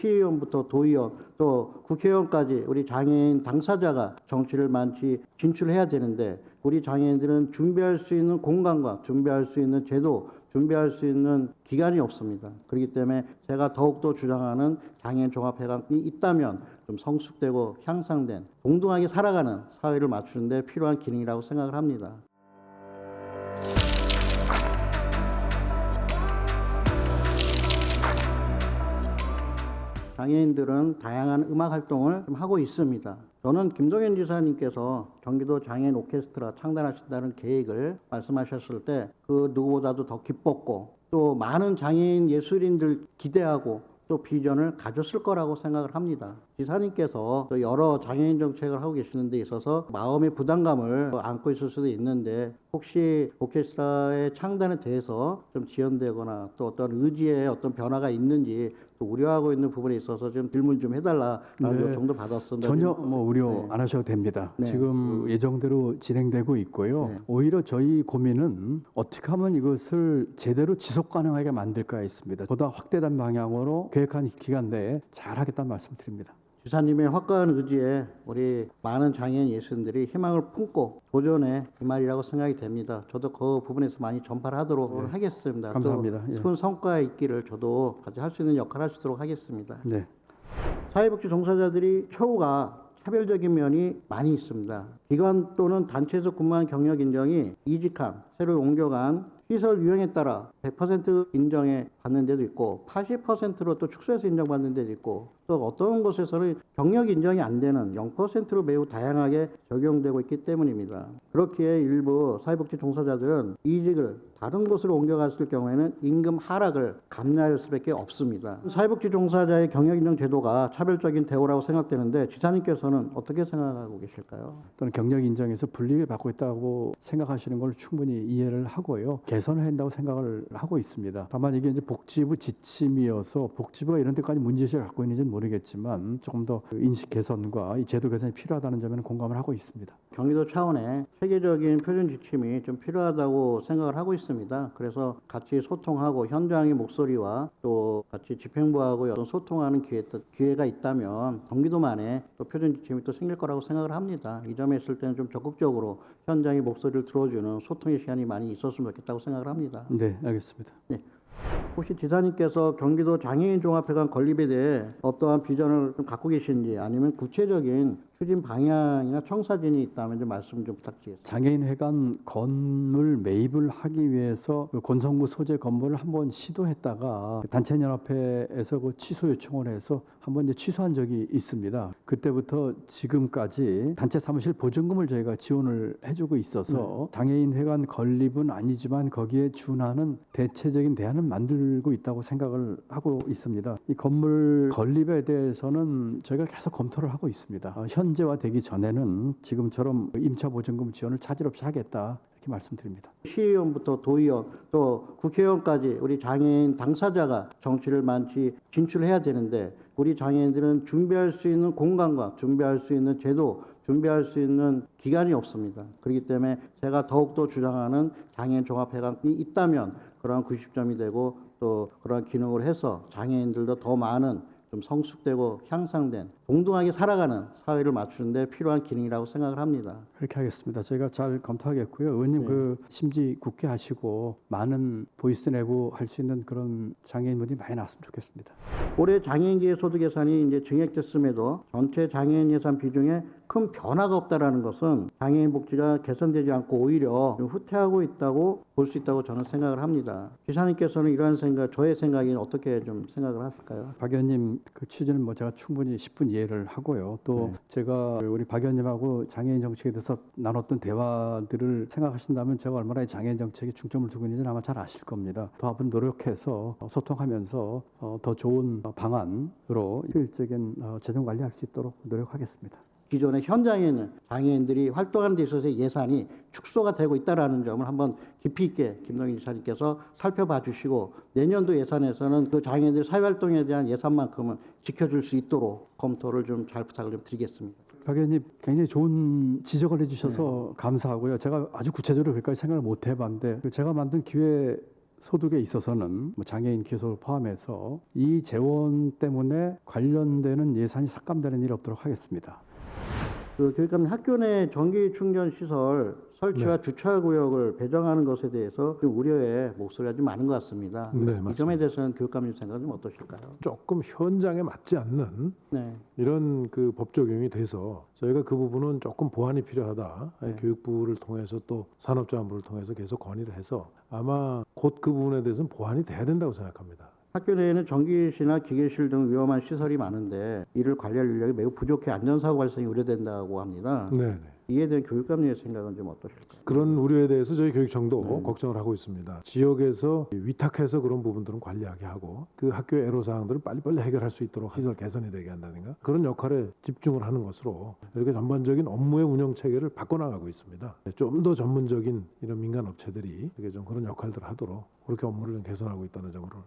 시의원부터 도의원 또 국회의원까지 우리 장애인 당사자가 정치를 많이 진출해야 되는데 우리 장애인들은 준비할 수 있는 공간과 준비할 수 있는 제도 준비할 수 있는 기간이 없습니다. 그렇기 때문에 제가 더욱더 주장하는 장애인 종합회관이 있다면 좀 성숙되고 향상된 동등하게 살아가는 사회를 맞추는데 필요한 기능이라고 생각을 합니다. 장애인들은 다양한 음악 활동을 좀 하고 있습니다. 저는 김동현 지사님께서 경기도 장애인 오케스트라 창단하신다는 계획을 말씀하셨을 때 그 누구보다도 더 기뻤고 또 많은 장애인 예술인들 기대하고 또 비전을 가졌을 거라고 생각을 합니다. 지사님께서 또 여러 장애인 정책을 하고 계시는 데 있어서 마음의 부담감을 안고 있을 수도 있는데 혹시 오케스트라의 창단에 대해서 좀 지연되거나 또 어떤 의지에 어떤 변화가 있는지 또 우려하고 있는 부분에 있어서 좀 질문 좀 해달라 라는 네. 요청도 받았습니다. 전혀 뭐 우려 네. 안 하셔도 됩니다. 네. 지금 예정대로 진행되고 있고요. 네. 오히려 저희 고민은 어떻게 하면 이것을 제대로 지속 가능하게 만들까 있습니다. 보다 확대된 방향으로 계획한 기간 내에 잘 하겠다는 말씀드립니다. 지사님의 확고한 의지에 우리 많은 장애인 예술인들이 희망을 품고 도전해 이 말이라고 생각이 됩니다. 저도 그 부분에서 많이 전파를 하도록 하겠습니다. 네. 감사합니다. 예. 큰 성과가 있기를 저도 같이 할 수 있는 역할을 할 수 있도록 하겠습니다. 네. 사회복지 종사자들이 처우가 차별적인 면이 많이 있습니다. 기관 또는 단체에서 근무한 경력 인정이 이직한, 새로 옮겨간 시설 유형에 따라 100% 인정에 받는 데도 있고 80%로 또 축소해서 인정받는 데도 있고 또 어떤 곳에서는 경력 인정이 안 되는 0%로 매우 다양하게 적용되고 있기 때문입니다. 그렇기에 일부 사회복지 종사자들은 이직을 다른 곳으로 옮겨갔을 경우에는 임금 하락을 감내할 수밖에 없습니다. 사회복지 종사자의 경력 인정 제도가 차별적인 대우라고 생각되는데 지사님께서는 어떻게 생각하고 계실까요? 또는 경력 인정에서 불리를 받고 있다고 생각하시는 걸 충분히 이해를 하고요. 개선을 한다고 생각을 하고 있습니다. 다만 이게 이제 복지부 지침이어서 복지부가 이런 데까지 문제의식을 갖고 있는지는 모르겠지만 조금 더그 인식 개선과 이 제도 개선이 필요하다는 점에는 공감을 하고 있습니다. 경기도 차원의 체계적인 표준 지침이 좀 필요하다고 생각을 하고 있습니다. 그래서 같이 소통하고 현장의 목소리와 또 같이 집행부하고 어떤 소통하는 기회, 기회가 있다면 경기도만의 또 표준 지침이 또 생길 거라고 생각을 합니다. 이 점에 있을 때는 좀 적극적으로 현장의 목소리를 들어주는 소통의 시간이 많이 있었으면 좋겠다고 생각을 합니다. 네, 알겠습니다. 혹시 지사님께서 경기도 장애인 종합회관 건립에 대해 어떠한 비전을 좀 갖고 계신지 아니면 구체적인 추진 방향이나 청사진이 있다면 좀 말씀 좀 부탁드리겠습니다. 장애인 회관 건물 매입을 하기 위해서 그 권성구 소재 건물을 한번 시도했다가 단체연합회에서 그 취소 요청을 해서 한번 이제 취소한 적이 있습니다. 그때부터 지금까지 단체 사무실 보증금을 저희가 지원을 해주고 있어서 장애인 회관 건립은 아니지만 거기에 준하는 대체적인 대안을 만들고 있다고 생각을 하고 있습니다. 이 건물 건립에 대해서는 저희가 계속 검토를 하고 있습니다. 어, 현재화 되기 전에는 지금처럼 임차 보증금 지원을 차질 없이 하겠다 이렇게 말씀드립니다. 시의원부터 도의원 또 국회의원까지 우리 장애인 당사자가 정치를 많이 진출해야 되는데 우리 장애인들은 준비할 수 있는 공간과 준비할 수 있는 제도 준비할 수 있는 기간이 없습니다. 그렇기 때문에 제가 더욱더 주장하는 장애인 종합회관이 있다면 그러한 90점이 되고 또 그러한 기능을 해서 장애인들도 더 많은 좀 성숙되고 향상된 동등하게 살아가는 사회를 맞추는데 필요한 기능이라고 생각을 합니다. 그렇게 하겠습니다. 저희가 잘 검토하겠고요. 의원님 네. 그 심지 굳게 하시고 많은 보이스 내고 할 수 있는 그런 장애인분이 많이 나왔으면 좋겠습니다. 올해 장애인계의 소득 예산이 이제 증액됐음에도 전체 장애인 예산 비중에 큰 변화가 없다라는 것은 장애인 복지가 개선되지 않고 오히려 좀 후퇴하고 있다고 볼 수 있다고 저는 생각을 합니다. 기사님께서는 이러한 생각, 저의 생각이 어떻게 좀 생각을 하실까요? 박 의원님 그 취지는 뭐 제가 충분히 10분 이해를 하고요. 또 네. 제가 우리 박 의원님하고 장애인 정책에 대해서 나눴던 대화들을 생각하신다면 제가 얼마나 이 장애인 정책에 중점을 두고 있는지는 아마 잘 아실 겁니다. 더 앞으로 노력해서 어, 소통하면서 어, 더 좋은 어, 방안으로 효율적인 어, 재정 관리할 수 있도록 노력하겠습니다. 기존의 현장에 있는 장애인들이 활동하는 데 있어서의 예산이 축소가 되고 있다라는 점을 한번 깊이 있게 김동인 지사님께서 살펴봐 주시고 내년도 예산에서는 그 장애인들 사회활동에 대한 예산만큼은 지켜줄 수 있도록 검토를 좀 잘 부탁을 좀 드리겠습니다. 박 의원님 굉장히 좋은 지적을 해주셔서 감사하고요. 제가 아주 구체적으로 그까지 생각을 못 해봤는데 그 제가 만든 기획 소득에 있어서는 뭐 장애인 기소를 포함해서 이 재원 때문에 관련되는 예산이 삭감되는 일이 없도록 하겠습니다. 그 교육감 학교 내 전기 충전 시설 설치와 네. 주차 구역을 배정하는 것에 대해서 좀 우려의 목소리가 좀 많은 것 같습니다. 네, 이 점에. 대해서는 교육감님 생각은 좀 어떠실까요? 조금 현장에 맞지 않는 네. 이런 그 법 적용이 돼서 저희가 그 부분은 조금 보완이 필요하다. 네. 교육부를 통해서 또 산업자원부를 통해서 계속 건의를 해서 아마 곧 그 부분에 대해서는 보완이 돼야 된다고 생각합니다. 학교 내에는 전기실이나 기계실 등 위험한 시설이 많은데 이를 관리할 인력이 매우 부족해 안전사고 발생이 우려된다고 합니다. 네. 네. 이에 대한 교육감님의 생각은 좀 어떠실까요? 그런 우려에 대해서 저희 교육청도 네. 걱정을 하고 있습니다. 지역에서 위탁해서 그런 부분들은 관리하게 하고 그 학교의 애로 사항들을 빨리빨리 해결할 수 있도록 시설 개선이 되게 한다든가 그런 역할에 집중을 하는 것으로 이렇게 전반적인 업무의 운영 체계를 바꿔나가고 있습니다. 좀 더 전문적인 이런 민간 업체들이 이렇게 좀 그런 역할들을 하도록 그렇게 업무를 좀 개선하고 있다는 점으로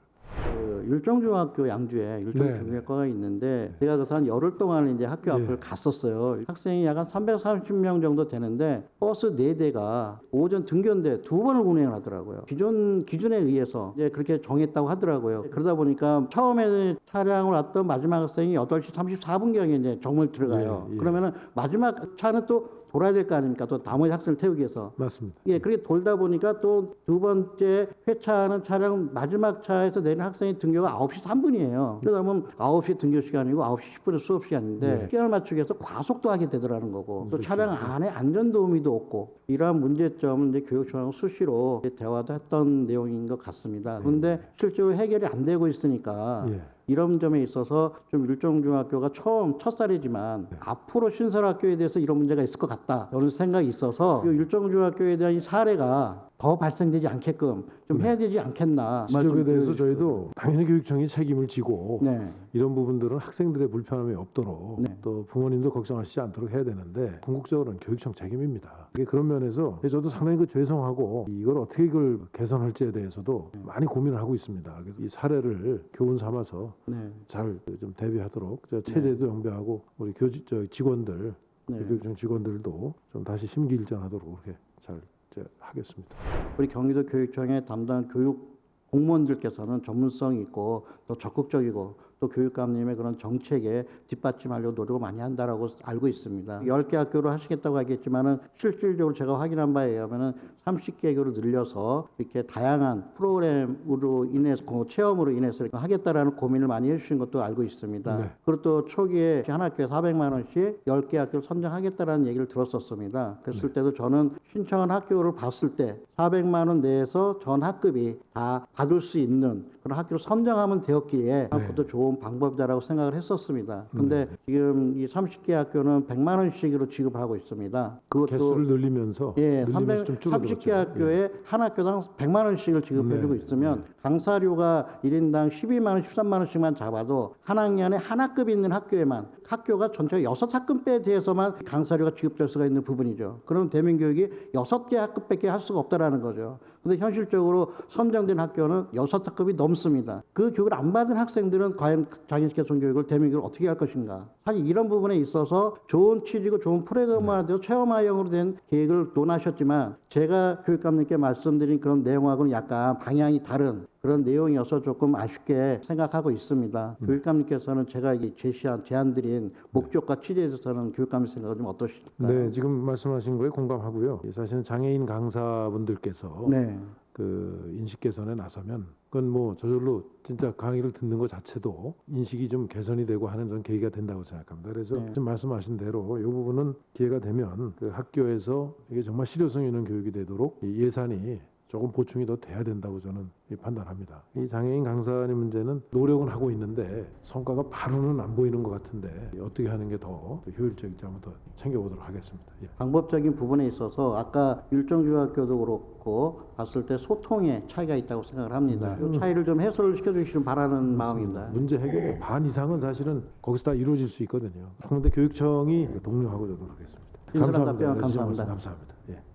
그 율정중학교 양주에 네. 율정중학교가 있는데 제가 그래서 한 열흘 동안 이제 학교 예. 앞을 갔었어요. 학생이 약 한 330명 정도 되는데 버스 네 대가 오전 등교인데 두 번을 운행을 하더라고요. 기존 기준에 의해서 이제 그렇게 정했다고 하더라고요. 그러다 보니까 처음에 차량을 왔던 마지막 학생이 8시 34분경에 이제 정물 들어가요. 예, 예. 그러면은 마지막 차는 또 돌아야 될 거 아닙니까? 또 나머지 학생을 태우기 위해서. 맞습니다. 예, 그렇게 돌다 보니까 또 두 번째 회차하는 차량 마지막 차에서 내리는 학생의 등교가 9시 3분이에요. 그러다 보면 9시 등교 시간이고 9시 10분에 수업 시간인데 네. 시간을 맞추기 위해서 과속도 하게 되더라는 거고 또 차량 안에 안전도우미도 없고 이러한 문제점은 이제 교육청하고 수시로 대화도 했던 내용인 것 같습니다. 그런데 실제로 해결이 안 되고 있으니까 예. 이런 점에 있어서 좀 율정중학교가 처음 첫살이지만 네. 앞으로 신설학교에 대해서 이런 문제가 있을 것 같다 이런 생각이 있어서 이 율정중학교에 대한 이 사례가 더 발생되지 않게끔 좀 네. 해야 되지 않겠나 지적에 대해서 저희도 당연히 교육청이 책임을 지고. 네. 이런 부분들은 학생들의 불편함이 없도록 네. 또 부모님도 걱정하시지 않도록 해야 되는데 궁극적으로는 교육청 책임입니다. 그런 면에서 저도 상당히 그 죄송하고 이걸 어떻게 이걸 개선할지에 대해서도 네. 많이 고민을 하고 있습니다. 그래서 이 사례를 교훈 삼아서 네. 잘좀 대비하도록 저 체제도 영배하고 우리 교직 저 직원들 네. 교육청 직원들도 좀 다시 심기일전하도록 그렇게 잘 하겠습니다. 우리 경기도 교육청의 담당 교육 공무원들께서는 전문성이 있고 또 적극적이고 또 교육감님의 그런 정책에 뒷받침하려고 노력을 많이 한다라고 알고 있습니다. 10개 학교로 하시겠다고 하겠지만은 실질적으로 제가 확인한 바에 의하면은 30개교로 늘려서 이렇게 다양한 프로그램으로 인해서 그 체험으로 인해서 하겠다라는 고민을 많이 해주신 것도 알고 있습니다. 네. 그리고 또 초기에 한 학교에 400만 원씩 10개 학교를 선정하겠다라는 얘기를 들었었습니다. 그랬을 때도 저는 신청한 학교를 봤을 때 400만 원 내에서 전 학급이 다 받을 수 있는 그런 학교를 선정하면 되었기에 네. 그것도 좋은 방법이다라고 생각을 했었습니다. 근데 지금 이 30개 학교는 100만 원씩으로 지급하고 있습니다. 그것도 개수를 늘리면서 예, 늘리면서 300, 좀 30개 줄어들었죠. 학교에 한 학교당 100만 원씩을 지급해 주고 네, 있으면 강사료가 1인당 12만 원, 13만 원씩만 잡아도 한 학년에 한 학급 있는 학교에만 학교가 전체 여섯 학급에 대해서만 강사료가 지급될 수가 있는 부분이죠. 그럼 대민교육이 여섯 개 학급밖에 할 수가 없다라는 거죠. 근데 현실적으로 선정된 학교는 여섯 학급이 넘습니다. 그 교육을 안 받은 학생들은 과연 장애인 개선 교육을 대민교육을 어떻게 할 것인가? 사실 이런 부분에 있어서 좋은 취지고 좋은 프로그램화되어 체험화형으로 된 계획을 논하셨지만 제가 교육감님께 말씀드린 그런 내용하고는 약간 방향이 다른 그런 내용이어서 조금 아쉽게 생각하고 있습니다. 교육감님께서는 제가 이 제시한 제안드린 목적과 취지에 대해서는 교육감님 생각은 좀 어떠실까요? 네, 지금 말씀하신 거에 공감하고요. 사실은 장애인 강사분들께서 네. 그 인식 개선에 나서면 그건 뭐 저절로 진짜 강의를 듣는 것 자체도 인식이 좀 개선이 되고 하는 그런 계기가 된다고 생각합니다. 그래서 네. 지금 말씀하신 대로 이 부분은 기회가 되면 그 학교에서 이게 정말 실효성 있는 교육이 되도록 이 예산이 조금 보충이 더 돼야 된다고 저는 이 판단합니다. 이 장애인 강사님 문제는 노력은 하고 있는데 성과가 바로는 안 보이는 것 같은데 어떻게 하는 게 더 효율적일지 한번 더 챙겨보도록 하겠습니다. 예. 방법적인 부분에 있어서 아까 율정중학교도 그렇고 봤을 때 소통에 차이가 있다고 생각을 합니다. 네. 이 차이를 좀 해소를 시켜주시는 바라는 마음입니다. 문제 해결의 반 이상은 사실은 거기서 다 이루어질 수 있거든요. 그런데 교육청이 독려하고 저도 답변 감사합니다. 감사합니다. 감사합니다. 예.